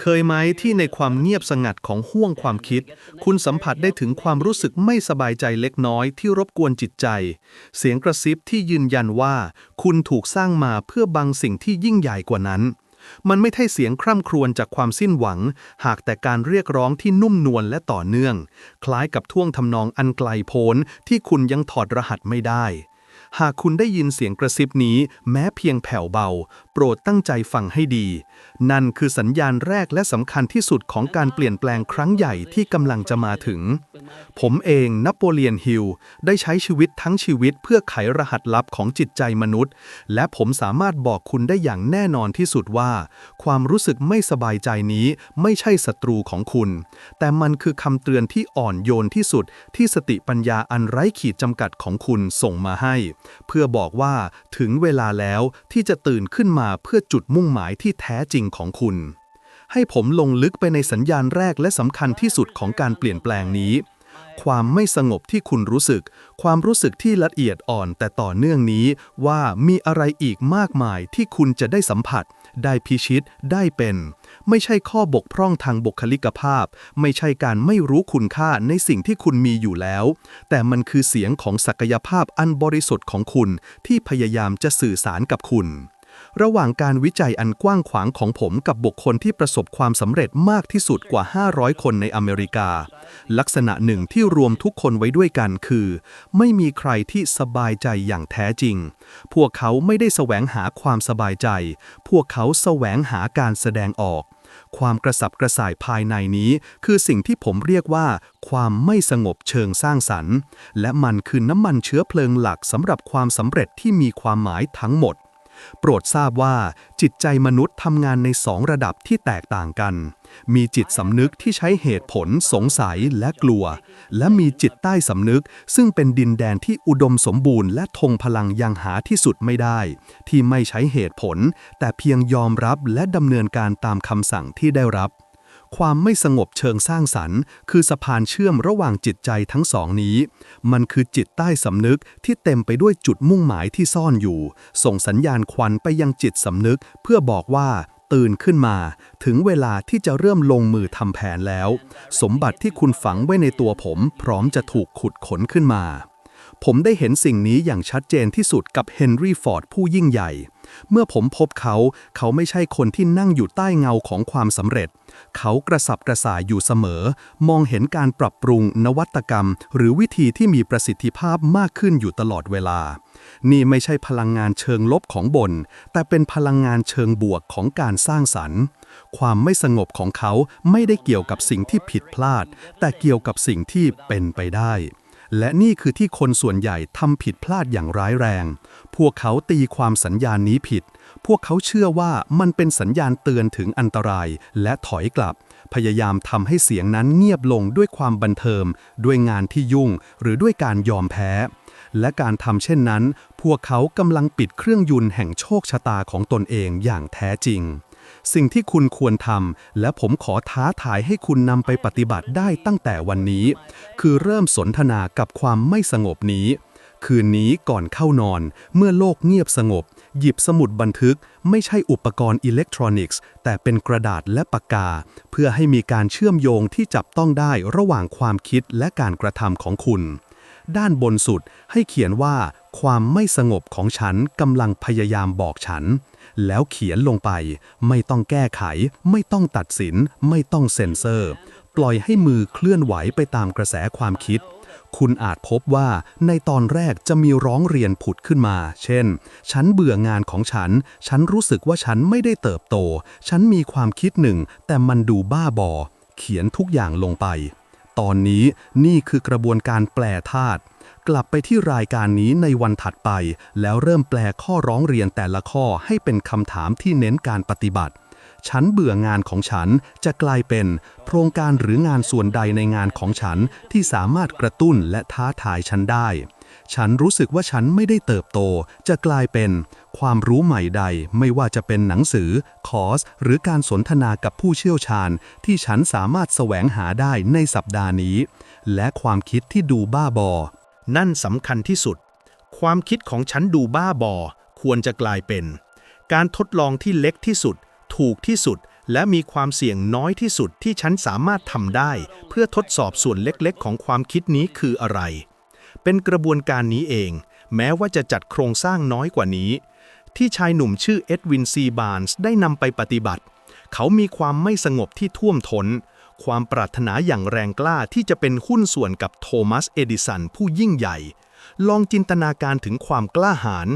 เคยไหมที่ในความเงียบสงัดของห้วงความคิด คุณสัมผัสได้ถึงความรู้สึกไม่สบายใจเล็กน้อยที่รบกวนจิตใจ เสียงกระซิบที่ยืนยันว่า คุณถูกสร้างมาเพื่อบังสิ่งที่ยิ่งใหญ่กว่านั้น มันไม่ใช่เสียงคร่ำครวญจากความสิ้นหวัง หากแต่การเรียกร้องที่นุ่มนวลและต่อเนื่อง คล้ายกับท่วงทำนองอันไกลโพ้นที่คุณยังถอดรหัสไม่ได้ หากคุณได้ยินเสียงกระซิบนี้ แม้เพียงแผ่วเบา โปรดตั้งใจฟังให้ดี นั่นคือสัญญาณแรกและสำคัญที่สุดของการเปลี่ยนแปลงครั้งใหญ่ที่กำลังจะมาถึง ผมเองนโปเลียนฮิลได้ใช้ชีวิตทั้งชีวิตเพื่อไขรหัสลับของจิตใจมนุษย์ และผมสามารถบอกคุณได้อย่างแน่นอนที่สุดว่า ความรู้สึกไม่สบายใจนี้ไม่ใช่ศัตรูของคุณ แต่มันคือคำเตือนที่อ่อนโยนที่สุดที่สติปัญญาอันไร้ขีดจำกัดของคุณส่งมาให้เพื่อบอกว่าถึงเวลาแล้วที่จะตื่นขึ้นมาเพื่อจุดมุ่งหมายที่แท้จริงของคุณ ให้ผมลงลึกไปในสัญญาณแรกและสำคัญที่สุดของการเปลี่ยนแปลงนี้ ความไม่สงบที่คุณรู้สึก ความรู้สึกที่ละเอียดอ่อนแต่ต่อเนื่องนี้ว่ามีอะไรอีกมากมายที่คุณจะได้สัมผัส ได้พิชิต ได้เป็น ไม่ใช่ข้อบกพร่องทางบุคลิกภาพ ไม่ใช่การไม่รู้คุณค่าในสิ่งที่คุณมีอยู่แล้ว แต่มันคือเสียงของศักยภาพอันบริสุทธิ์ของคุณที่พยายามจะสื่อสารกับคุณ ระหว่างการวิจัยอันกว้างขวางของผมกับบุคคลที่ประสบความสำเร็จมากที่สุดกว่า 500 คนในอเมริกา ลักษณะหนึ่งที่รวมทุกคนไว้ด้วยกันคือ ไม่มีใครที่สบายใจอย่างแท้จริง พวกเขาไม่ได้แสวงหาความสบายใจ พวกเขาแสวงหาการแสดงออก ความกระสับกระส่ายภายในนี้ คือสิ่งที่ผมเรียกว่า ความไม่สงบเชิงสร้างสรรค์ และมันคือน้ำมันเชื้อเพลิงหลักสำหรับความสำเร็จที่มีความหมายทั้งหมด โปรดทราบว่าจิตใจมนุษย์ทำงานในสองระดับที่แตกต่างกัน มีจิตสำนึกที่ใช้เหตุผล สงสัยและกลัว และมีจิตใต้สำนึก ซึ่งเป็นดินแดนที่อุดมสมบูรณ์และทงพลังยังหาที่สุดไม่ได้ ที่ไม่ใช้เหตุผล แต่เพียงยอมรับและดำเนินการตามคำสั่งที่ได้รับ ความไม่สงบเชิงสร้างสรรค์ คือสะพานเชื่อมระหว่างจิตใจทั้งสองนี้ มันคือจิตใต้สำนึกที่เต็มไปด้วยจุดมุ่งหมายที่ซ่อนอยู่ ส่งสัญญาณควันไปยังจิตสำนึก เพื่อบอกว่าตื่นขึ้นมา ถึงเวลาที่จะเริ่มลงมือทำแผนแล้ว สมบัติที่คุณฝังไว้ในตัวผม พร้อมจะถูกขุดขนขึ้นมา ผมได้เห็นสิ่งนี้อย่างชัดเจนที่สุดกับเฮนรี่ฟอร์ดผู้ยิ่งใหญ่ เมื่อผมพบเขา เขาไม่ใช่คนที่นั่งอยู่ใต้เงาของความสำเร็จ เขากระสับกระส่ายอยู่เสมอ มองเห็นการปรับปรุงนวัตกรรม หรือวิธีที่มีประสิทธิภาพมากขึ้นอยู่ตลอดเวลา นี่ไม่ใช่พลังงานเชิงลบของบน แต่เป็นพลังงานเชิงบวกของการสร้างสรรค์ ความไม่สงบของเขาไม่ได้เกี่ยวกับสิ่งที่ผิดพลาด แต่เกี่ยวกับสิ่งที่เป็นไปได้และนี่คือที่คนส่วนใหญ่ทำผิดพลาดอย่างร้ายแรง พวกเขาตีความสัญญาณนี้ผิด พวกเขาเชื่อว่ามันเป็นสัญญาณเตือนถึงอันตรายและถอยกลับ พยายามทำให้เสียงนั้นเงียบลงด้วยความบันเทิงด้วยงานที่ยุ่ง หรือด้วยการยอมแพ้ และการทำเช่นนั้น พวกเขากำลังปิดเครื่องยนแห่งโชคชะตาของตนเองอย่างแท้จริง สิ่งที่คุณควรทำและผมขอท้าทายให้คุณนำไปปฏิบัติได้ตั้งแต่วันนี้ คือเริ่มสนทนากับความไม่สงบนี้ คืนนี้ก่อนเข้านอน เมื่อโลกเงียบสงบ หยิบสมุดบันทึกไม่ใช่อุปกรณ์อิเล็กทรอนิกส์ แต่เป็นกระดาษและปากกา เพื่อให้มีการเชื่อมโยงที่จับต้องได้ระหว่างความคิดและการกระทำของคุณ ด้านบนสุดให้เขียนว่า ความไม่สงบของฉันกำลังพยายามบอกฉัน แล้วเขียนลงไป ไม่ต้องแก้ไข ไม่ต้องตัดสิน ไม่ต้องเซ็นเซอร์ ปล่อยให้มือเคลื่อนไหวไปตามกระแสความคิด คุณอาจพบว่าในตอนแรกจะมีร้องเรียนผุดขึ้นมา เช่น ฉันเบื่องานของฉัน ฉันรู้สึกว่าฉันไม่ได้เติบโต ฉันมีความคิดหนึ่ง แต่มันดูบ้าบอ เขียนทุกอย่างลงไป ตอนนี้นี่คือกระบวนการแปลธาตุกลับไปที่รายการนี้ในวันถัดไป แล้วเริ่มแปลข้อร้องเรียนแต่ละข้อให้เป็นคำถามที่เน้นการปฏิบัติ ฉันเบื่องานของฉันจะกลายเป็นโครงการหรืองานส่วนใดในงานของฉันที่สามารถกระตุ้นและท้าทายฉันได้ ฉันรู้สึกว่าฉันไม่ได้เติบโต จะกลายเป็น ความรู้ใหม่ใดไม่ว่าจะเป็นหนังสือ คอร์ส หรือการสนทนากับผู้เชี่ยวชาญ ที่ฉันสามารถแสวงหาได้ในสัปดาห์นี้ และความคิดที่ดูบ้าบอ นั่นสำคัญที่สุด ความคิดของฉันดูบ้าบอ ควรจะกลายเป็น การทดลองที่เล็กที่สุด ถูกที่สุด และมีความเสี่ยงน้อยที่สุดที่ฉันสามารถทำได้ เพื่อทดสอบส่วนเล็กๆ ของความคิดนี้คืออะไร เป็นกระบวนการนี้เอง แม้ว่าจะจัดโครงสร้างน้อยกว่านี้ ที่ชายหนุ่มชื่อเอ็ดวินซีบานส์ได้นำไปปฏิบัติ เขามีความไม่สงบที่ท่วมทน้นความปรารถนาอย่างแรงกล้าที่จะเป็นหุ้นส่วนกับโทมัส เอดิสันผู้ยิ่งใหญ่ ลองจินตนาการถึงความกล้าหาญ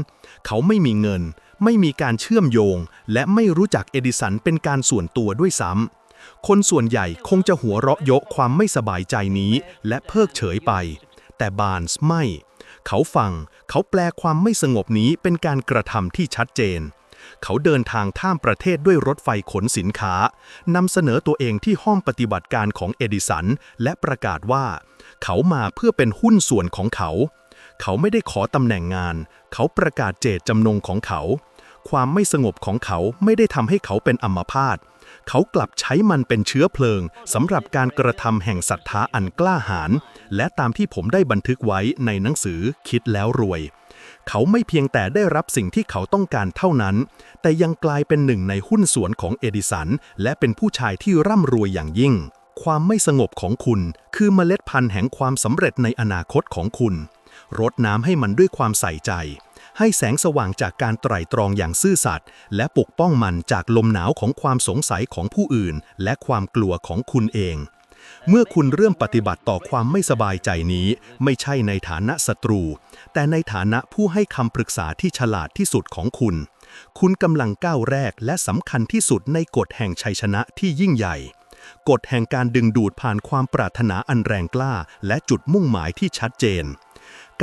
เขาไม่มีเงิน ไม่มีการเชื่อมโยง และไม่รู้จักเอดิสันเป็นการส่วนตัวด้วยซ้ำ คนส่วนใหญ่คงจะหัวเราะเยาะความไม่สบายใจนี้ และเพิกเฉยไป แต่บานส์ไม่ เขาฟัง เขาแปลความไม่สงบนี้เป็นการกระทำที่ชัดเจน เขาเดินทางข้ามประเทศด้วยรถไฟขนสินค้านำเสนอตัวเองที่ห้องปฏิบัติการของเอดิสัน และประกาศว่า เขามาเพื่อเป็นหุ้นส่วนของเขา เขาไม่ได้ขอตำแหน่งงาน เขาประกาศเจตจำนงของเขา ความไม่สงบของเขาไม่ได้ทำให้เขาเป็นอัมพาตเขากลับใช้มันเป็นเชื้อเพลิงสำหรับการกระทำแห่งศรัทธาอันกล้าหาญและตามที่ผมได้บันทึกไว้ในหนังสือคิดแล้วรวย เขาไม่เพียงแต่ได้รับสิ่งที่เขาต้องการเท่านั้น แต่ยังกลายเป็นหนึ่งในหุ้นส่วนของเอดิสัน และเป็นผู้ชายที่ร่ำรวยอย่างยิ่ง ความไม่สงบของคุณ คือเมล็ดพันธุ์แห่งความสำเร็จในอนาคตของคุณ รดน้ำให้มันด้วยความใส่ใจ ให้แสงสว่างจากการไตร่ตรองอย่างซื่อสัตย์และปกป้องมันจากลมหนาวของความสงสัยของผู้อื่น และความกลัวของคุณเอง เมื่อคุณเริ่มปฏิบัติต่อความไม่สบายใจนี้ ไม่ใช่ในฐานะศัตรู แต่ในฐานะผู้ให้คำปรึกษาที่ฉลาดที่สุดของคุณ คุณกำลังก้าวแรกและสำคัญที่สุดในกฎแห่งชัยชนะที่ยิ่งใหญ่กฎแห่งการดึงดูดผ่านความปรารถนาอันแรงกล้า และจุดมุ่งหมายที่ชัดเจน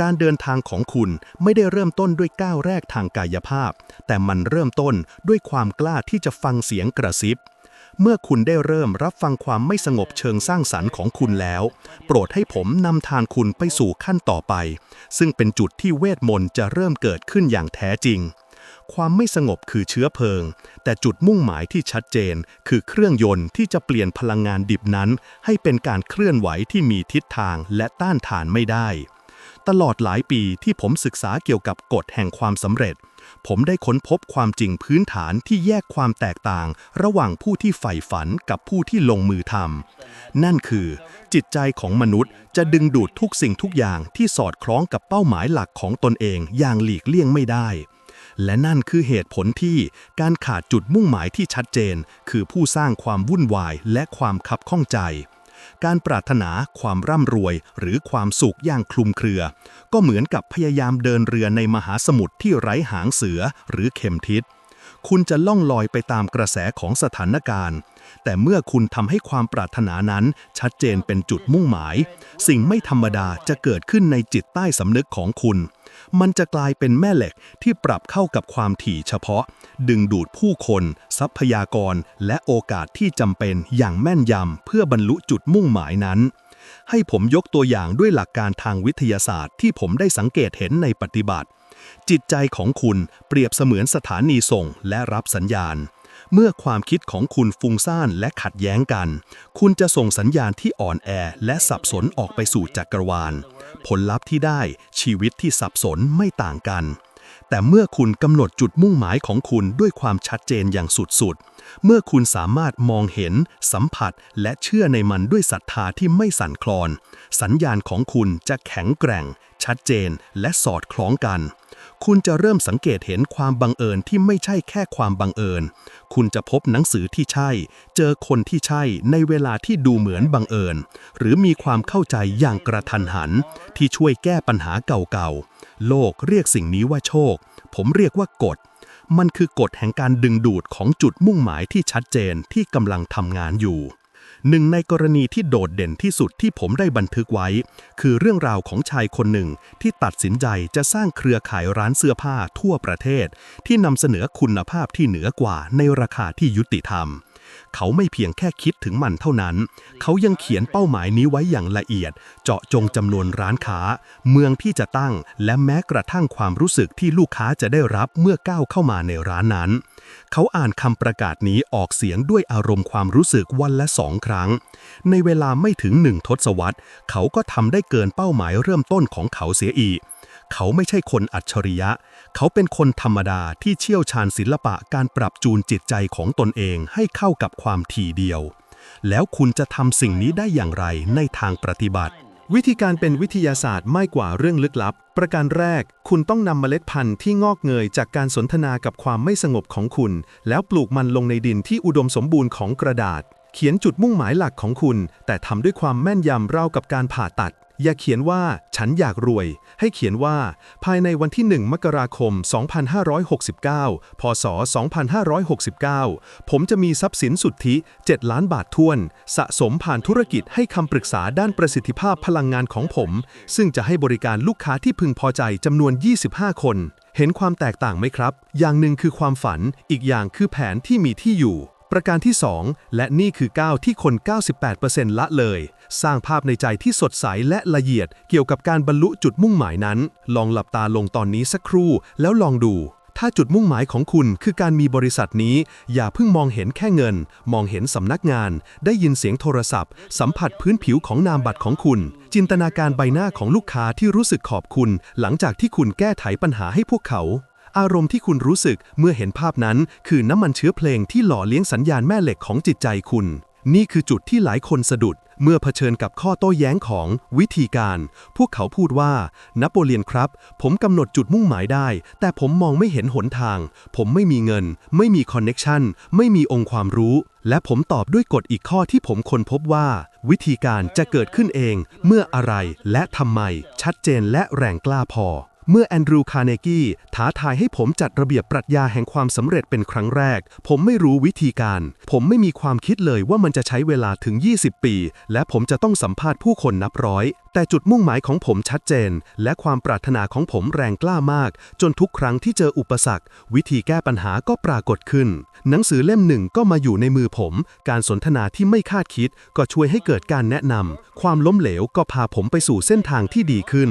การเดินทางของคุณไม่ได้เริ่มต้นด้วยก้าวแรกทางกายภาพ แต่มันเริ่มต้นด้วยความกล้าที่จะฟังเสียงกระซิบ เมื่อคุณได้เริ่มรับฟังความไม่สงบเชิงสร้างสรรค์ของคุณแล้ว โปรดให้ผมนำทางคุณไปสู่ขั้นต่อไป ซึ่งเป็นจุดที่เวทมนต์จะเริ่มเกิดขึ้นอย่างแท้จริง ความไม่สงบคือเชื้อเพลิง แต่จุดมุ่งหมายที่ชัดเจน คือเครื่องยนต์ที่จะเปลี่ยนพลังงานดิบนั้น ให้เป็นการเคลื่อนไหวที่มีทิศทางและต้านทานไม่ได้ ตลอดหลายปีที่ผมศึกษาเกี่ยวกับกฎแห่งความสำเร็จ ผมได้ค้นพบความจริงพื้นฐานที่แยกความแตกต่าง ระหว่างผู้ที่ใฝ่ฝันกับผู้ที่ลงมือทำนั่นคือ จิตใจของมนุษย์จะดึงดูดทุกสิ่งทุกอย่างที่สอดคล้องกับเป้าหมายหลักของตนเองอย่างหลีกเลี่ยงไม่ได้ และนั่นคือเหตุผลที่การขาดจุดมุ่งหมายที่ชัดเจน คือผู้สร้างความวุ่นวายและความคับข้องใจ การปรารถนาความร่ำรวย หรือความสุขอย่างคลุมเครือ ก็เหมือนกับพยายามเดินเรือในมหาสมุทรที่ไร้หางเสือหรือเข็มทิศ คุณจะล่องลอยไปตามกระแสของสถานการณ์ แต่เมื่อคุณทำให้ความปรารถนานั้นชัดเจนเป็นจุดมุ่งหมาย สิ่งไม่ธรรมดาจะเกิดขึ้นในจิตใต้สำนึกของคุณ มันจะกลายเป็นแม่เหล็กที่ปรับเข้ากับความถี่เฉพาะ ดึงดูดผู้คน ทรัพยากร และโอกาสที่จำเป็นอย่างแม่นยำเพื่อบรรลุจุดมุ่งหมายนั้น ให้ผมยกตัวอย่างด้วยหลักการทางวิทยาศาสตร์ที่ผมได้สังเกตเห็นในปฏิบัติ จิตใจของคุณเปรียบเสมือนสถานีส่งและรับสัญญาณ เมื่อความคิดของคุณฟุ้งซ่านและขัดแย้งกัน คุณจะส่งสัญญาณที่อ่อนแอและสับสนออกไปสู่จักรวาล ผลลัพธ์ที่ได้ชีวิตที่สับสนไม่ต่างกัน แต่เมื่อคุณกำหนดจุดมุ่งหมายของคุณด้วยความชัดเจนอย่างสุดๆ เมื่อคุณสามารถมองเห็น สัมผัส และเชื่อในมันด้วยศรัทธาที่ไม่สั่นคลอน สัญญาณของคุณจะแข็งแกร่ง ชัดเจนและสอดคล้องกัน คุณจะเริ่มสังเกตเห็นความบังเอิญที่ไม่ใช่แค่ความบังเอิญ คุณจะพบหนังสือที่ใช่ เจอคนที่ใช่ในเวลาที่ดูเหมือนบังเอิญ หรือมีความเข้าใจอย่างกระทันหัน ที่ช่วยแก้ปัญหาเก่าๆ โลกเรียกสิ่งนี้ว่าโชค ผมเรียกว่ากฎ มันคือกฎแห่งการดึงดูดของจุดมุ่งหมายที่ชัดเจนที่กำลังทำงานอยู่ หนึ่งในกรณีที่โดดเด่นที่สุดที่ผมได้บันทึกไว้ คือเรื่องราวของชายคนหนึ่งที่ตัดสินใจจะสร้างเครือข่ายร้านเสื้อผ้าทั่วประเทศ ที่นำเสนอคุณภาพที่เหนือกว่าในราคาที่ยุติธรรม เขาไม่เพียงแค่คิดถึงมันเท่านั้น เขายังเขียนเป้าหมายนี้ไว้อย่างละเอียด เจาะจงจำนวนร้านค้า เมืองที่จะตั้ง และแม้กระทั่งความรู้สึกที่ลูกค้าจะได้รับเมื่อก้าวเข้ามาในร้านนั้น เขาอ่านคำประกาศนี้ออกเสียงด้วยอารมณ์ความรู้สึกวันละสองครั้ง ในเวลาไม่ถึงหนึ่งทศวรรษ เขาก็ทำได้เกินเป้าหมายเริ่มต้นของเขาเสียอีก เขาไม่ใช่คนอัจฉริยะ เขาเป็นคนธรรมดาที่เชี่ยวชาญศิลปะการปรับจูนจิตใจของตนเองให้เข้ากับความถี่เดียว แล้วคุณจะทำสิ่งนี้ได้อย่างไรในทางปฏิบัติ วิธีการเป็นวิทยาศาสตร์ไม่กว่าเรื่องลึกลับ ประการแรก คุณต้องนำเมล็ดพันธุ์ที่งอกเงยจากการสนทนากับความไม่สงบของคุณ แล้วปลูกมันลงในดินที่อุดมสมบูรณ์ของกระดาษ เขียนจุดมุ่งหมายหลักของคุณ แต่ทำด้วยความแม่นยำร่ากับการผ่าตัด อย่าเขียนว่า ฉันอยากรวย ให้เขียนว่า ภายในวันที่ 1 มกราคม 2569 พศ 2569 ผมจะมีทรัพย์สินสุทธิ 7 ล้านบาทท้วน สะสมผ่านธุรกิจให้คำปรึกษาด้านประสิทธิภาพพลังงานของผม ซึ่งจะให้บริการลูกค้าที่พึงพอใจจำนวน 25 คน เห็นความแตกต่างไหมครับ อย่างหนึ่งคือความฝัน อีกอย่างคือแผนที่มีที่อยู่ ประการที่ 2 และนี่คือก้าวที่คน 98%ละเลย สร้างภาพในใจที่สดใสและละเอียดเกี่ยวกับการบรรลุจุดมุ่งหมายนั้น ลองหลับตาลงตอนนี้สักครู่ แล้วลองดู ถ้าจุดมุ่งหมายของคุณคือการมีบริษัทนี้ อย่าเพิ่งมองเห็นแค่เงิน มองเห็นสำนักงาน ได้ยินเสียงโทรศัพท์ สัมผัสพื้นผิวของนามบัตรของคุณ จินตนาการใบหน้าของลูกค้าที่รู้สึกขอบคุณ หลังจากที่คุณแก้ไขปัญหาให้พวกเขา อารมณ์ที่คุณรู้สึกเมื่อเห็นภาพนั้น คือน้ำมันเชื้อเพลงที่หล่อเลี้ยงสัญญาณแม่เหล็กของจิตใจคุณ นี่คือจุดที่หลายคนสะดุด เมื่อเผชิญกับข้อโต้แย้งของวิธีการ พวกเขาพูดว่า นโปเลียนครับ ผมกำหนดจุดมุ่งหมายได้ แต่ผมมองไม่เห็นหนทาง ผมไม่มีเงิน ไม่มีคอนเน็กชันไม่มีองค์ความรู้ และผมตอบด้วยกฎอีกข้อที่ผมค้นพบว่า วิธีการจะเกิดขึ้นเอง เมื่ออะไรและทำไม ชัดเจนและแรงกล้าพอ เมื่อแอนดรูว์คาร์เนกี้ท้าทายให้ผมจัดระเบียบปรัชญาแห่งความสำเร็จเป็นครั้งแรก ผมไม่รู้วิธีการ ผมไม่มีความคิดเลยว่ามันจะใช้เวลาถึง 20 ปี และผมจะต้องสัมภาษณ์ผู้คนนับร้อย แต่จุดมุ่งหมายของผมชัดเจน และความปรารถนาของผมแรงกล้ามาก จนทุกครั้งที่เจออุปสรรค วิธีแก้ปัญหาก็ปรากฏขึ้น หนังสือเล่มหนึ่งก็มาอยู่ในมือผม การสนทนาที่ไม่คาดคิด ก็ช่วยให้เกิดการแนะนำความล้มเหลวก็พาผมไปสู่เส้นทางที่ดีขึ้น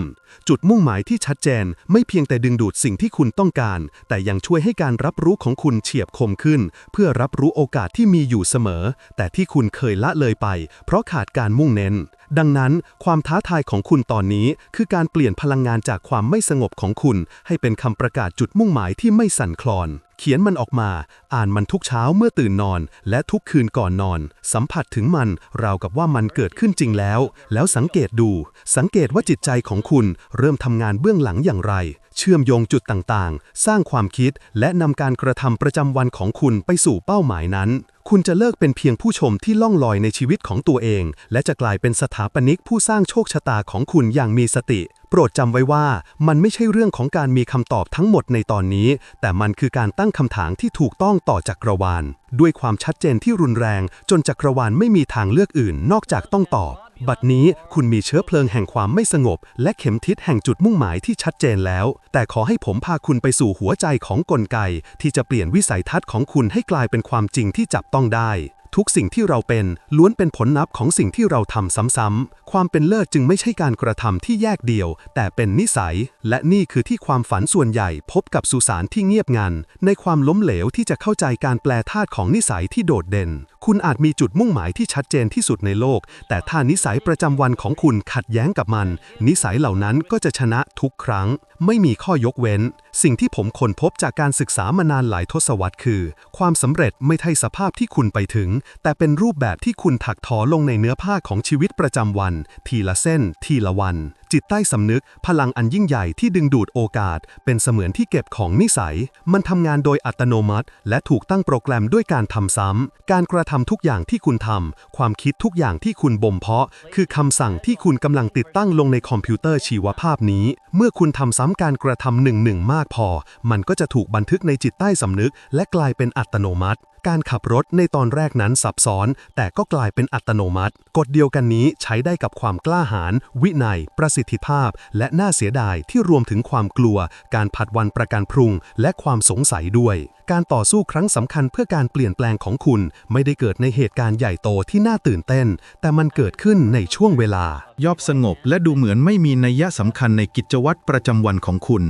จุดมุ่งหมายที่ชัดเจน ไม่เพียงแต่ดึงดูดสิ่งที่คุณต้องการ แต่ยังช่วยให้การรับรู้ของคุณเฉียบคมขึ้น เพื่อรับรู้โอกาสที่มีอยู่เสมอ แต่ที่คุณเคยละเลยไป เพราะขาดการมุ่งเน้น ดังนั้นความท้าทายของคุณตอนนี้ คือการเปลี่ยนพลังงานจากความไม่สงบของคุณ ให้เป็นคำประกาศจุดมุ่งหมายที่ไม่สั่นคลอนเขียนมันออกมา อ่านมันทุกเช้าเมื่อตื่นนอน และทุกคืนก่อนนอน สัมผัสถึงมันราวกับว่ามันเกิดขึ้นจริงแล้ว แล้วสังเกตดู สังเกตว่าจิตใจของคุณเริ่มทำงานเบื้องหลังอย่างไร เชื่อมโยงจุดต่างๆ สร้างความคิด และนำการกระทำประจำวันของคุณไปสู่เป้าหมายนั้น คุณจะเลิกเป็นเพียงผู้ชมที่ล่องลอยในชีวิตของตัวเอง และจะกลายเป็นสถาปนิกผู้สร้างโชคชะตาของคุณอย่างมีสติ ปรดจำไว้ว่ามันไม่ใช่เรื่องของการมีคำตอบทั้งหมดในตอนนี้ แต่มันคือการตั้งคำถามที่ถูกต้องต่อจักรวาล ด้วยความชัดเจนที่รุนแรง จนจักรวาลไม่มีทางเลือกอื่นนอกจากต้องตอบ บัดนี้คุณมีเชื้อเพลิงแห่งความไม่สงบ และเข็มทิศแห่งจุดมุ่งหมายที่ชัดเจนแล้ว แต่ขอให้ผมพาคุณไปสู่หัวใจของกลไก ที่จะเปลี่ยนวิสัยทัศน์ของคุณให้กลายเป็นความจริงที่จับต้องได้ ทุกสิ่งที่เราเป็นล้วนเป็นผลนับของสิ่งที่เราทำซ้ำๆ ความเป็นเลิศจึงไม่ใช่การกระทำที่แยกเดียว แต่เป็นนิสัย และนี่คือที่ความฝันส่วนใหญ่พบกับสุสานที่เงียบงัน ในความล้มเหลวที่จะเข้าใจการแปลธาตุของนิสัยที่โดดเด่น คุณอาจมีจุดมุ่งหมายที่ชัดเจนที่สุดในโลก แต่ถ้านิสัยประจำวันของคุณขัดแย้งกับมัน นิสัยเหล่านั้นก็จะชนะทุกครั้ง ไม่มีข้อยกเว้น สิ่งที่ผมค้นพบจากการศึกษามานานหลายทศวรรษคือ ความสำเร็จไม่ใช่สภาพที่คุณไปถึง แต่เป็นรูปแบบที่คุณถักทอลงในเนื้อผ้าของชีวิตประจำวัน ทีละเส้น ทีละวัน จิตใต้สำนึกพลังอันยิ่งใหญ่ที่ดึงดูดโอกาส เป็นเสมือนที่เก็บของนิสัย มันทำงานโดยอัตโนมัติ และถูกตั้งโปรแกรมด้วยการทำซ้ำ การกระทำทุกอย่างที่คุณทำ ความคิดทุกอย่างที่คุณบ่มเพาะ คือคำสั่งที่คุณกำลังติดตั้งลงในคอมพิวเตอร์ชีวภาพนี้ เมื่อคุณทำซ้ำการกระทำหนึ่งหนึ่งมากพอ มันก็จะถูกบันทึกในจิตใต้สำนึก และกลายเป็นอัตโนมัติ การขับรถในตอนแรกนั้นซับซ้อน แต่ก็กลายเป็นอัตโนมัติ กฎเดียวกันนี้ใช้ได้กับความกล้าหาญวินัย ประสิทธิภาพ และน่าเสียดายที่รวมถึงความกลัว การผัดวันประกันพรุ่ง และความสงสัยด้วย การต่อสู้ครั้งสำคัญเพื่อการเปลี่ยนแปลงของคุณ ไม่ได้เกิดในเหตุการณ์ใหญ่โตที่น่าตื่นเต้น แต่มันเกิดขึ้นในช่วงเวลายอบสงบและดูเหมือนไม่มีนัยสำคัญในกิจวัตรประจำวันของคุณ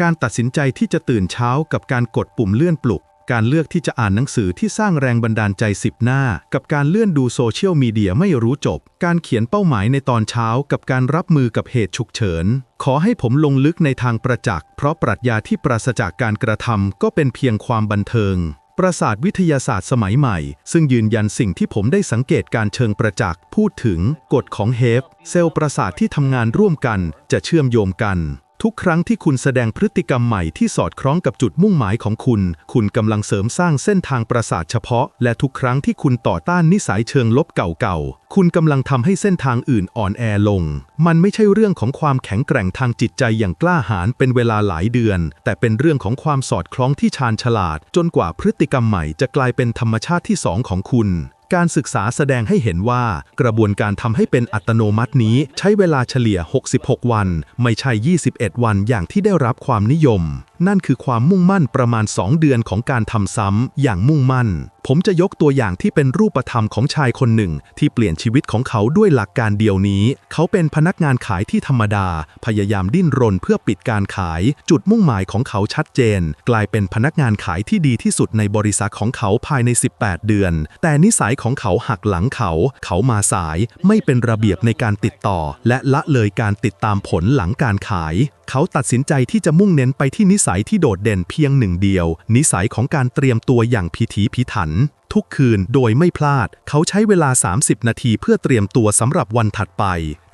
การตัดสินใจที่จะตื่นเช้ากับการกดปุ่มเลื่อนปลุก การเลือกที่จะอ่านหนังสือที่สร้างแรงบันดาลใจสิบหน้า กับการเลื่อนดูโซเชียลมีเดียไม่รู้จบ การเขียนเป้าหมายในตอนเช้า กับการรับมือกับเหตุฉุกเฉิน ขอให้ผมลงลึกในทางประจักษ์เพราะปรัชญาที่ปราศจากการกระทำก็เป็นเพียงความบันเทิงประสาทวิทยาศาสตร์สมัยใหม่ ซึ่งยืนยันสิ่งที่ผมได้สังเกตการเชิงประจักษ์พูดถึงกฎของเฮฟเซลล์ประสาทที่ทำงานร่วมกันจะเชื่อมโยงกัน ทุกครั้งที่คุณแสดงพฤติกรรมใหม่ที่สอดคล้องกับจุดมุ่งหมายของคุณ คุณกำลังเสริมสร้างเส้นทางประสาทเฉพาะ และทุกครั้งที่คุณต่อต้านนิสัยเชิงลบเก่าๆ คุณกำลังทำให้เส้นทางอื่นอ่อนแอลง มันไม่ใช่เรื่องของความแข็งแกร่งทางจิตใจอย่างกล้าหาญเป็นเวลาหลายเดือน แต่เป็นเรื่องของความสอดคล้องที่ชาญฉลาด จนกว่าพฤติกรรมใหม่จะกลายเป็นธรรมชาติที่สองของคุณ การศึกษาแสดงให้เห็นว่ากระบวนการทำให้เป็นอัตโนมัตินี้ใช้เวลาเฉลี่ย 66 วัน ไม่ใช่ 21 วันอย่างที่ได้รับความนิยม นั่นคือความมุ่งมั่นประมาณ 2 เดือนของการทำซ้ำอย่างมุ่งมั่น ผมจะยกตัวอย่างที่เป็นรูปธรรมของชายคนหนึ่ง ที่เปลี่ยนชีวิตของเขาด้วยหลักการเดียวนี้ เขาเป็นพนักงานขายที่ธรรมดา พยายามดิ้นรนเพื่อปิดการขาย จุดมุ่งหมายของเขาชัดเจน กลายเป็นพนักงานขายที่ดีที่สุดในบริษัทของเขาภายใน 18 เดือน แต่นิสัยของเขาหักหลังเขา เขามาสาย ไม่เป็นระเบียบในการติดต่อ และละเลยการติดตามผลหลังการขาย เขาตัดสินใจที่จะมุ่งเน้นไปที่นิสัยที่โดดเด่นเพียงหนึ่งเดียว นิสัยของการเตรียมตัวอย่างพิถีพิถัน ทุกคืนโดยไม่พลาด เขาใช้เวลา 30 นาทีเพื่อเตรียมตัวสำหรับวันถัดไป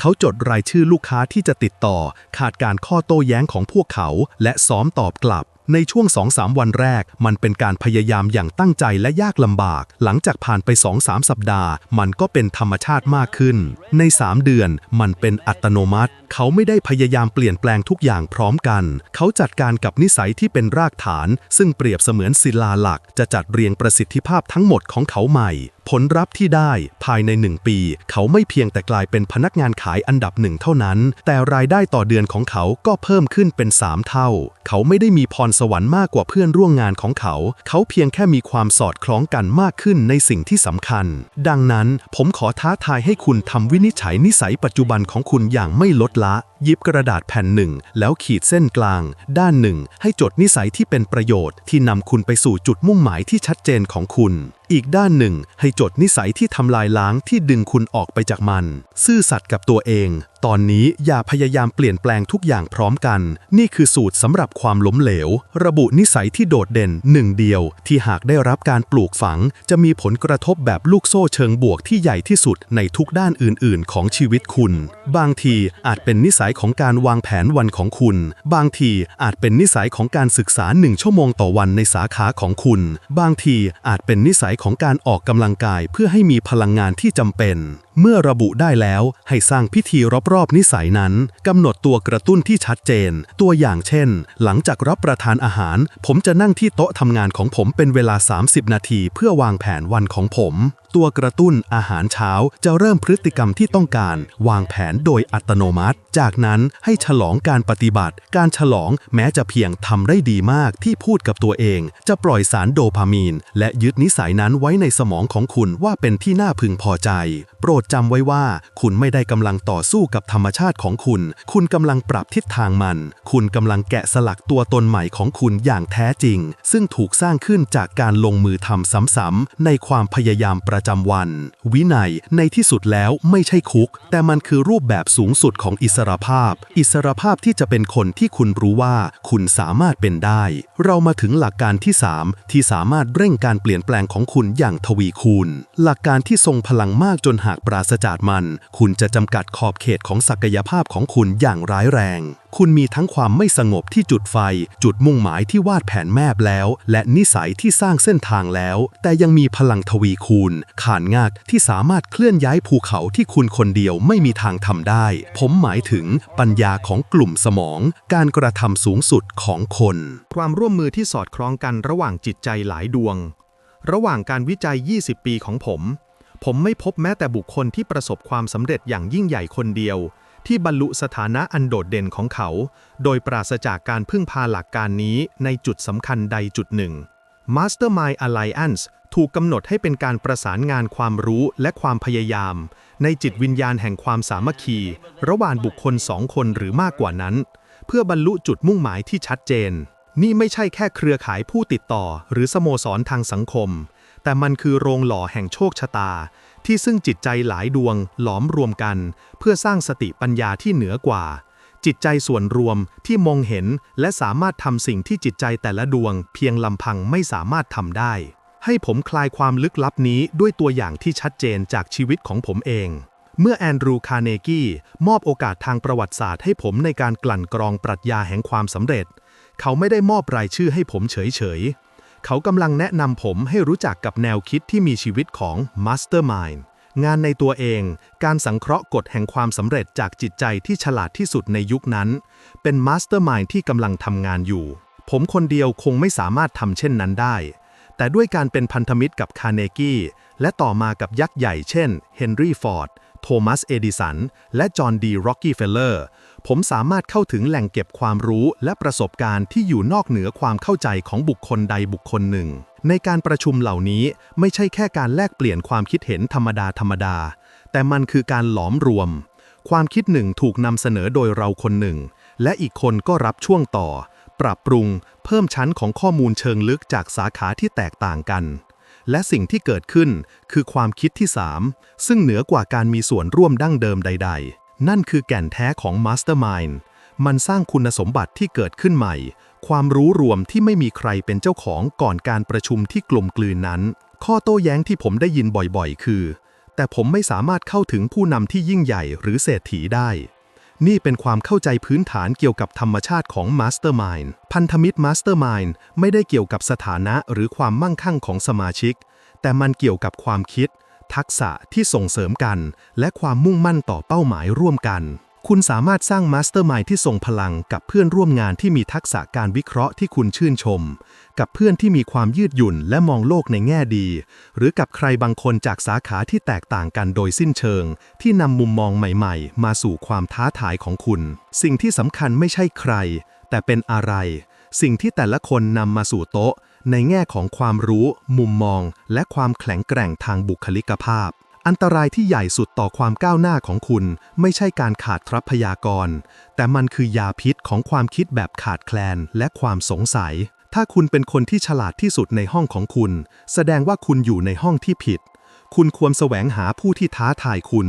เขาจดรายชื่อลูกค้าที่จะติดต่อ ขาดการข้อโต้แย้งของพวกเขา และซ้อมตอบกลับ ในช่วง 2-3 วันแรก มันเป็นการพยายามอย่างตั้งใจและยากลำบาก หลังจากผ่านไป 2-3 สัปดาห์ มันก็เป็นธรรมชาติมากขึ้น ใน 3 เดือน มันเป็นอัตโนมัติ เขาไม่ได้พยายามเปลี่ยนแปลงทุกอย่างพร้อมกัน เขาจัดการกับนิสัยที่เป็นรากฐาน ซึ่งเปรียบเสมือนศิลาหลัก จะจัดเรียงประสิทธิภาพทั้งหมดของเขาใหม่ ผลลัพธ์ที่ได้ภายในหนึ่งปี เขาไม่เพียงแต่กลายเป็นพนักงานขายอันดับหนึ่งเท่านั้น แต่รายได้ต่อเดือนของเขาก็เพิ่มขึ้นเป็น 3 เท่า เขาไม่ได้มีพรสวรรค์มากกว่าเพื่อนร่วมงานของเขา เขาเพียงแค่มีความสอดคล้องกันมากขึ้นในสิ่งที่สำคัญ ดังนั้นผมขอท้าทายให้คุณทำวินิจฉัยนิสัยปัจจุบันของคุณอย่างไม่ลดละหยิบกระดาษแผ่นหนึ่ง แล้วขีดเส้นกลาง ด้านหนึ่ง ให้จดนิสัยที่เป็นประโยชน์ที่นำคุณไปสู่จุดมุ่งหมายที่ชัดเจนของคุณ อีกด้านหนึ่งให้จดนิสัยที่ทำลายล้างที่ดึงคุณออกไปจากมัน ซื่อสัตย์กับตัวเอง ตอนนี้อย่าพยายามเปลี่ยนแปลงทุกอย่างพร้อมกัน นี่คือสูตรสำหรับความล้มเหลว ระบุนิสัยที่โดดเด่นหนึ่งเดียว ที่หากได้รับการปลูกฝัง จะมีผลกระทบแบบลูกโซ่เชิงบวกที่ใหญ่ที่สุดในทุกด้านอื่น ๆ ของชีวิตคุณ บางทีอาจเป็นนิสัยของการวางแผนวันของคุณ บางทีอาจเป็นนิสัยของการศึกษาหนึ่งชั่วโมงต่อวันในสาขาของคุณ บางทีอาจเป็นนิสัยของการออกกำลังกายเพื่อให้มีพลังงานที่จำเป็น เมื่อระบุได้แล้วให้สร้างพิธีรอบๆนิสัยนั้นกำหนดตัวกระตุ้นที่ชัดเจน ตัวอย่างเช่น หลังจากรับประทานอาหาร ผมจะนั่งที่โต๊ะทำงานของผมเป็นเวลา 30 นาที เพื่อวางแผนวันของผมตัวกระตุ้นอาหารเช้าจะเริ่มพฤติกรรมที่ต้องการ วางแผนโดยอัตโนมัติ จากนั้นให้ฉลองการปฏิบัติ การฉลองแม้จะเพียงทำได้ดีมากที่พูดกับตัวเอง จะปล่อยสารโดพามีน และยึดนิสัยนั้นไว้ในสมองของคุณว่าเป็นที่น่าพึงพอใจ โปรดจำไว้ว่า คุณไม่ได้กำลังต่อสู้กับธรรมชาติของคุณ คุณกำลังปรับทิศทางมัน คุณกำลังแกะสลักตัวตนใหม่ของคุณอย่างแท้จริง ซึ่งถูกสร้างขึ้นจากการลงมือทำซ้ำๆในความพยายามประประจำวัน วินัยในที่สุดแล้วไม่ใช่คุก แต่มันคือรูปแบบสูงสุดของอิสรภาพ อิสรภาพที่จะเป็นคนที่คุณรู้ว่าคุณสามารถเป็นได้ เรามาถึงหลักการที่ 3 ที่สามารถเร่งการเปลี่ยนแปลงของคุณอย่างทวีคูณ หลักการที่ทรงพลังมากจนหากปราศจากมัน คุณจะจำกัดขอบเขตของศักยภาพของคุณอย่างร้ายแรง คุณมีทั้งความไม่สงบที่จุดไฟ จุดมุ่งหมายที่วาดแผนแมบแล้ว และนิสัยที่สร้างเส้นทางแล้ว แต่ยังมีพลังทวีคูณ ขานงากที่สามารถเคลื่อนย้ายภูเขาที่คุณคนเดียวไม่มีทางทำได้ ผมหมายถึงปัญญาของกลุ่มสมอง การกระทำสูงสุดของคน ความร่วมมือที่สอดคล้องกันระหว่างจิตใจหลายดวง ระหว่างการวิจัย 20 ปีของผม ผมไม่พบแม้แต่บุคคลที่ประสบความสำเร็จอย่างยิ่งใหญ่คนเดียว ที่บรรลุสถานะอันโดดเด่นของเขา โดยปราศจากการพึ่งพาหลักการนี้ในจุดสำคัญใดจุดหนึ่ง Mastermind Alliance ถูกกำหนดให้เป็นการประสานงานความรู้และความพยายาม ในจิตวิญญาณแห่งความสามัคคี ระหว่างบุคคลสองคนหรือมากกว่านั้น เพื่อบรรลุจุดมุ่งหมายที่ชัดเจน นี่ไม่ใช่แค่เครือข่ายผู้ติดต่อ หรือสโมสรทางสังคม แต่มันคือโรงหล่อแห่งโชคชะตา ที่ซึ่งจิตใจหลายดวงหลอมรวมกัน เพื่อสร้างสติปัญญาที่เหนือกว่า จิตใจส่วนรวมที่มองเห็นและสามารถทำสิ่งที่จิตใจแต่ละดวง เพียงลำพังไม่สามารถทำได้ ให้ผมคลายความลึกลับนี้ด้วยตัวอย่างที่ชัดเจนจากชีวิตของผมเอง เมื่อแอนดรูคาร์เนกี้มอบโอกาสทางประวัติศาสตร์ให้ผมในการกลั่นกรองปรัชญาแห่งความสำเร็จ เขาไม่ได้มอบรายชื่อให้ผมเฉยๆ เขากำลังแนะนำผมให้รู้จักกับแนวคิดที่มีชีวิตของ Mastermind งานในตัวเอง การสังเคราะห์กฎแห่งความสำเร็จจากจิตใจที่ฉลาดที่สุดในยุคนั้น เป็น Mastermind ที่กำลังทำงานอยู่ ผมคนเดียวคงไม่สามารถทำเช่นนั้นได้ แต่ด้วยการเป็นพันธมิตรกับคาร์เนกีและต่อมากับยักษ์ใหญ่เช่น เฮนรี่ฟอร์ด โทมัส เอดิสัน และจอห์นดี ร็อกกี้เฟลเลอร์ ผมสามารถเข้าถึงแหล่งเก็บความรู้และประสบการณ์ที่อยู่นอกเหนือความเข้าใจของบุคคลใดบุคคลหนึ่ง ในการประชุมเหล่านี้ไม่ใช่แค่การแลกเปลี่ยนความคิดเห็นธรรมดาธรรมดา แต่มันคือการหลอมรวม ความคิดหนึ่งถูกนำเสนอโดยเราคนหนึ่ง และอีกคนก็รับช่วงต่อ ปรับปรุง เพิ่มชั้นของข้อมูลเชิงลึกจากสาขาที่แตกต่างกันและสิ่งที่เกิดขึ้นคือความคิดที่ 3 ซึ่งเหนือกว่าการมีส่วนร่วมดั้งเดิมใดๆ นั่นคือแก่นแท้ของ Mastermind มันสร้างคุณสมบัติที่เกิดขึ้นใหม่ ความรู้รวมที่ไม่มีใครเป็นเจ้าของก่อนการประชุมที่กลมกลืนนั้น ข้อโต้แย้งที่ผมได้ยินบ่อยๆ คือ แต่ผมไม่สามารถเข้าถึงผู้นำที่ยิ่งใหญ่หรือเศรษฐีได้ นี่เป็นความเข้าใจพื้นฐานเกี่ยวกับธรรมชาติของ Mastermind พันธมิตร Mastermind ไม่ได้เกี่ยวกับสถานะหรือความมั่งคั่งของสมาชิก แต่มันเกี่ยวกับความคิด ทักษะที่ส่งเสริมกัน และความมุ่งมั่นต่อเป้าหมายร่วมกัน คุณสามารถสร้าง Mastermind ที่ทรงพลังกับเพื่อนร่วมงานที่มีทักษะการวิเคราะห์ที่คุณชื่นชม กับเพื่อนที่มีความยืดหยุ่นและมองโลกในแง่ดี หรือกับใครบางคนจากสาขาที่แตกต่างกันโดยสิ้นเชิง ที่นำมุมมองใหม่ๆ มาสู่ความท้าทายของคุณ สิ่งที่สำคัญไม่ใช่ใคร แต่เป็นอะไร สิ่งที่แต่ละคนนำมาสู่โต๊ะ ในแง่ของความรู้ มุมมอง และความแข็งแกร่งทางบุคลิกภาพ อันตรายที่ใหญ่สุดต่อความก้าวหน้าของคุณ ไม่ใช่การขาดทรัพยากร แต่มันคือยาพิษของความคิดแบบขาดแคลนและความสงสัย ถ้าคุณเป็นคนที่ฉลาดที่สุดในห้องของคุณ แสดงว่าคุณอยู่ในห้องที่ผิด คุณควรแสวงหาผู้ที่ท้าทายคุณ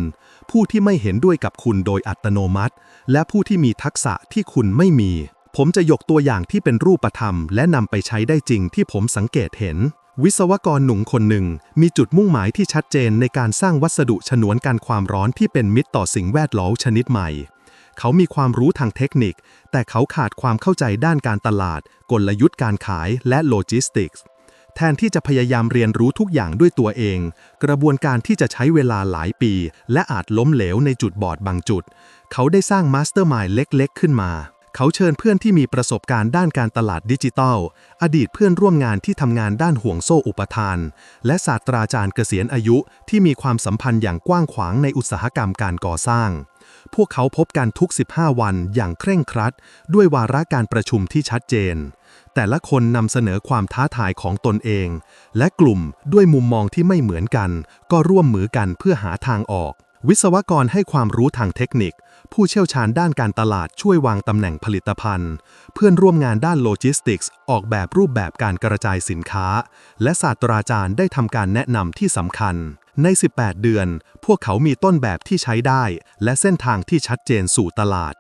ผู้ที่ไม่เห็นด้วยกับคุณโดยอัตโนมัติ และผู้ที่มีทักษะที่คุณไม่มี ผมจะยกตัวอย่างที่เป็นรูปธรรม และนำไปใช้ได้จริงที่ผมสังเกตเห็น วิศวกรหนุ่มคนหนึ่ง มีจุดมุ่งหมายที่ชัดเจนในการสร้างวัสดุฉนวนกันความร้อนที่เป็นมิตรต่อสิ่งแวดล้อมชนิดใหม่ เขามีความรู้ทางเทคนิค แต่เขาขาดความเข้าใจด้านการตลาด กลยุทธ์การขายและโลจิสติกส์แทนที่จะพยายามเรียนรู้ทุกอย่างด้วยตัวเอง กระบวนการที่จะใช้เวลาหลายปี และอาจล้มเหลวในจุดบอดบางจุด เขาได้สร้างมาสเตอร์มายเล็ก ๆ ขึ้นมา เขาเชิญเพื่อนที่มีประสบการณ์ด้านการตลาดดิจิทัล อดีตเพื่อนร่วมงานที่ทำงานด้านห่วงโซ่อุปทาน และศาสตราจารย์เกษียณอายุที่มีความสัมพันธ์อย่างกว้างขวางในอุตสาหกรรมการก่อสร้าง พวกเขาพบกันทุก 15 วันอย่างเคร่งครัด ด้วยวาระการประชุมที่ชัดเจน แต่ละคนนำเสนอความท้าทายของตนเอง และกลุ่มด้วยมุมมองที่ไม่เหมือนกัน ก็ร่วมมือกันเพื่อหาทางออกวิศวกรให้ความรู้ทางเทคนิค ผู้เชี่ยวชาญด้านการตลาดช่วยวางตำแหน่งผลิตภัณฑ์ เพื่อนร่วมงานด้านโลจิสติกส์ออกแบบรูปแบบการกระจายสินค้า และศาสตราจารย์ได้ทำการแนะนำที่สำคัญ ใน 18 เดือน พวกเขามีต้นแบบที่ใช้ได้ และเส้นทางที่ชัดเจนสู่ตลาด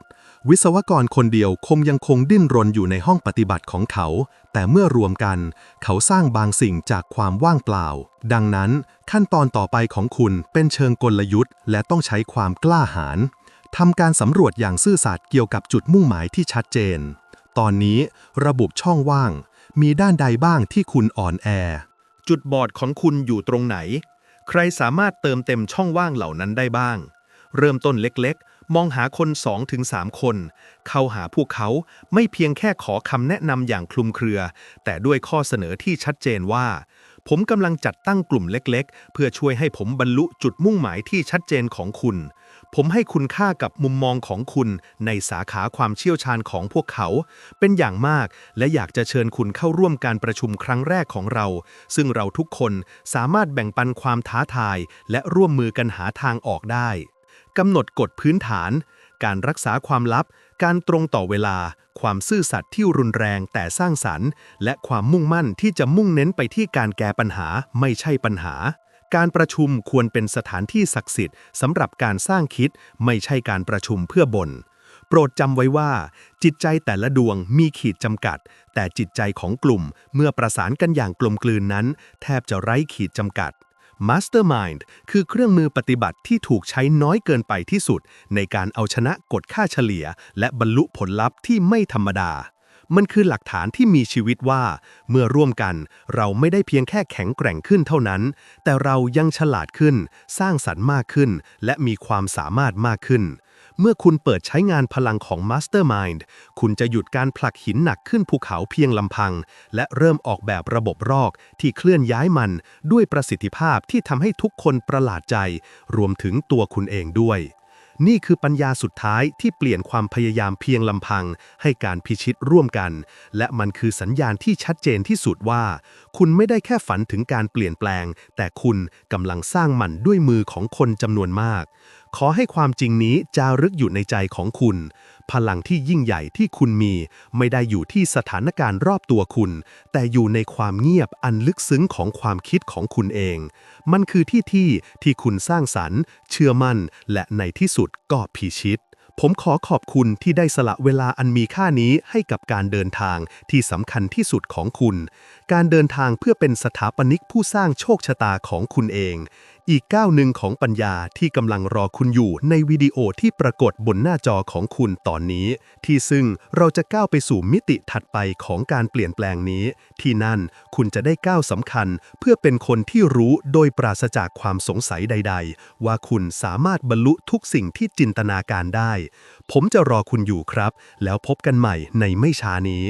วิศวกรคนเดียวคงยังคงดิ้นรนอยู่ในห้องปฏิบัติของเขา แต่เมื่อรวมกัน เขาสร้างบางสิ่งจากความว่างเปล่า ดังนั้นขั้นตอนต่อไปของคุณเป็นเชิงกลยุทธ์ และต้องใช้ความกล้าหาญ ทำการสำรวจอย่างซื่อสัตย์เกี่ยวกับจุดมุ่งหมายที่ชัดเจน ตอนนี้ระบุช่องว่าง มีด้านใดบ้างที่คุณอ่อนแอ จุดบอดของคุณอยู่ตรงไหน ใครสามารถเติมเต็มช่องว่างเหล่านั้นได้บ้าง เริ่มต้นเล็กๆ มองหาคน 2-3 คน เข้าหาพวกเขาไม่เพียงแค่ขอคำแนะนำอย่างคลุมเครือ แต่ด้วยข้อเสนอที่ชัดเจนว่า ผมกำลังจัดตั้งกลุ่มเล็กๆ เพื่อช่วยให้ผมบรรลุจุดมุ่งหมายที่ชัดเจนของคุณ ผมให้คุณค่ากับมุมมองของคุณในสาขาความเชี่ยวชาญของพวกเขา เป็นอย่างมากและอยากจะเชิญคุณเข้าร่วมการประชุมครั้งแรกของเรา ซึ่งเราทุกคนสามารถแบ่งปันความท้าทาย และร่วมมือกันหาทางออกได้กำหนดกฎพื้นฐาน การรักษาความลับ การตรงต่อเวลา ความซื่อสัตย์ที่รุนแรงแต่สร้างสรรค์ และความมุ่งมั่นที่จะมุ่งเน้นไปที่การแก้ปัญหาไม่ใช่ปัญหา การประชุมควรเป็นสถานที่ศักดิ์สิทธิ์สำหรับการสร้างคิด ไม่ใช่การประชุมเพื่อบ่นโปรดจำไว้ว่า จิตใจแต่ละดวงมีขีดจำกัด แต่จิตใจของกลุ่มเมื่อประสานกันอย่างกลมกลืนนั้น แทบจะไร้ขีดจำกัด Mastermind คือเครื่องมือปฏิบัติที่ถูกใช้น้อยเกินไปที่สุด ในการเอาชนะกฎค่าเฉลี่ย และบรรลุผลลัพธ์ที่ไม่ธรรมดา มันคือหลักฐานที่มีชีวิตว่า เมื่อร่วมกัน เราไม่ได้เพียงแค่แข็งแกร่งขึ้นเท่านั้น แต่เรายังฉลาดขึ้น สร้างสรรค์มากขึ้น และมีความสามารถมากขึ้น เมื่อคุณเปิดใช้งานพลังของ Mastermind คุณจะหยุดการผลักหินหนักขึ้นภูเขาเพียงลำพัง และเริ่มออกแบบระบบรอกที่เคลื่อนย้ายมัน ด้วยประสิทธิภาพที่ทำให้ทุกคนประหลาดใจ รวมถึงตัวคุณเองด้วย นี่คือปัญญาสุดท้ายที่เปลี่ยนความพยายามเพียงลำพัง ให้การพิชิตร่วมกัน และมันคือสัญญาณที่ชัดเจนที่สุดว่า คุณไม่ได้แค่ฝันถึงการเปลี่ยนแปลง แต่คุณกำลังสร้างมันด้วยมือของคนจำนวนมาก ขอให้ความจริงนี้จารึกอยู่ในใจของคุณ พลังที่ยิ่งใหญ่ที่คุณมี ไม่ได้อยู่ที่สถานการณ์รอบตัวคุณ แต่อยู่ในความเงียบอันลึกซึ้งของความคิดของคุณเอง มันคือที่ที่ที่คุณสร้างสรรค์ เชื่อมั่น และในที่สุดก็พิชิตผมขอขอบคุณที่ได้สละเวลาอันมีค่านี้ให้กับการเดินทางที่สำคัญที่สุดของคุณ การเดินทางเพื่อเป็นสถาปนิกผู้สร้างโชคชะตาของคุณเอง อีกก้าวหนึ่งของปัญญาที่กำลังรอคุณอยู่ในวิดีโอที่ปรากฏบนหน้าจอของคุณตอนนี้ ที่ซึ่งเราจะก้าวไปสู่มิติถัดไปของการเปลี่ยนแปลงนี้ ที่นั่นคุณจะได้ก้าวสำคัญ เพื่อเป็นคนที่รู้โดยปราศจากความสงสัยใด ๆ ว่าคุณสามารถบรรลุทุกสิ่งที่จินตนาการได้ ผมจะรอคุณอยู่ครับ แล้วพบกันใหม่ในไม่ช้านี้